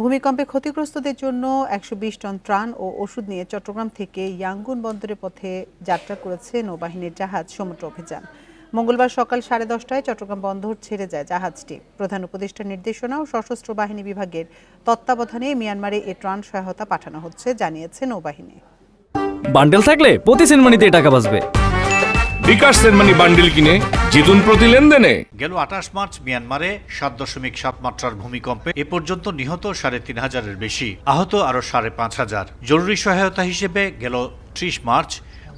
ভূমিকম্পে ক্ষতিগ্রস্তদের জন্য একশো বিশ টন ত্রাণ ও ওষুধ নিয়ে চট্টগ্রাম থেকে ইয়াঙ্গুন বন্দরের পথে যাত্রা করেছে নৌবাহিনীর জাহাজ সমুদ্র অভিযান। মঙ্গলবার সকাল সাড়ে দশটায় চট্টগ্রাম বন্দর ছেড়ে যায় জাহাজটি। প্রধান উপদেষ্টার নির্দেশনা ও সশস্ত্র বাহিনী বিভাগের তত্ত্বাবধানে মিয়ানমারে এ ত্রাণ সহায়তা পাঠানো হচ্ছে, জানিয়েছে নৌবাহিনী। বান্ডেল থাকলে প্রতি সেনমানিতে টাকা বাঁচবে। বিকাশ বান্ডিল কিনে জিতুন প্রতি লেনদেনে। গেল আঠাশ মার্চ মিয়ানমারে সাত দশমিক সাত মাত্রার ভূমিকম্পে এ পর্যন্ত নিহত সাড়ে তিন হাজারের বেশি, আহত আরও সাড়ে পাঁচ হাজার। জরুরি সহায়তা হিসেবে গেল ত্রিশ মার্চ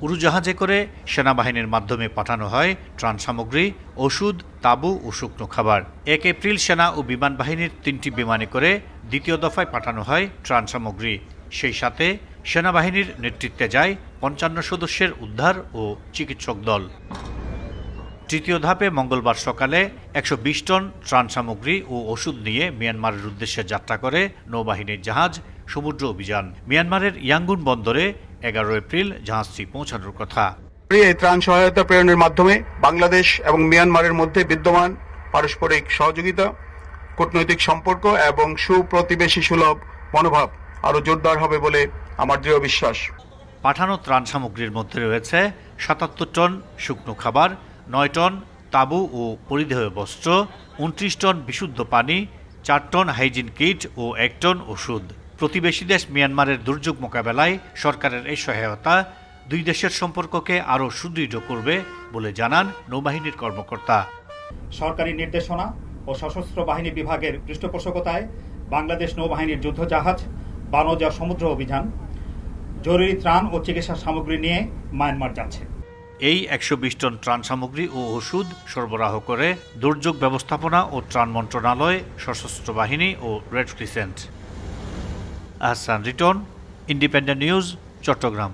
উড়োজাহাজে করে সেনাবাহিনীর মাধ্যমে পাঠানো হয় ত্রাণ সামগ্রী, ওষুধ, তাবু ও শুকনো খাবার। এক এপ্রিল সেনা ও বিমান বাহিনীর তিনটি বিমানে করে দ্বিতীয় দফায় পাঠানো হয় ত্রাণ সামগ্রী। সেই সাথে সেনাবাহিনীর নেতৃত্বে যায় পঞ্চান্ন সদস্যের উদ্ধার ও চিকিৎসক দল। তৃতীয় ধাপে মঙ্গলবার সকালে একশো বিশ টন ত্রাণ সামগ্রী ও ওষুধ নিয়ে মিয়ানমারের উদ্দেশ্যে যাত্রা করে নৌবাহিনীর জাহাজ সমুদ্র অভিযান। মিয়ানমারের ইয়াঙ্গুন বন্দরে এগারো এপ্রিল জাহাজটি পৌঁছানোর কথা। এই ত্রাণ সহায়তা প্রেরণের মাধ্যমে বাংলাদেশ এবং মিয়ানমারের মধ্যে বিদ্যমান পারস্পরিক সহযোগিতা, কূটনৈতিক সম্পর্ক এবং সুপ্রতিবেশী সুলভ মনোভাব আরও জোরদার হবে বলে আমার দৃঢ় বিশ্বাস। পাঠানো ত্রাণ সামগ্রীর মধ্যে রয়েছে সাতাত্তর টন শুকনো খাবার, নয় টন তাঁবু ও পরিধেয় বস্ত্র, উনত্রিশ টন বিশুদ্ধ পানি, চার টন হাইজিন কিট ও এক টন ওষুধ। প্রতিবেশী দেশ মিয়ানমারের দুর্যোগ মোকাবেলায় সরকারের এই সহায়তা দুই দেশের সম্পর্ককে আরও সুদৃঢ় করবে বলে জানান নৌবাহিনীর কর্মকর্তা। সরকারি নির্দেশনা ও সশস্ত্র বাহিনী বিভাগের পৃষ্ঠপোষকতায় বাংলাদেশ নৌবাহিনীর যুদ্ধজাহাজ, বানজা সমুদ্র অভিযান জরুরি ত্রাণ ও চিকিৎসা সামগ্রী নিয়ে মায়ানমার যাচ্ছে। এই একশো বিশ টন ত্রাণ সামগ্রী ও ওষুধ সরবরাহ করে দুর্যোগ ব্যবস্থাপনা ও ত্রাণ মন্ত্রণালয়, সশস্ত্র বাহিনী ও red crescent. Ahsan Riton, independent news, Chattogram.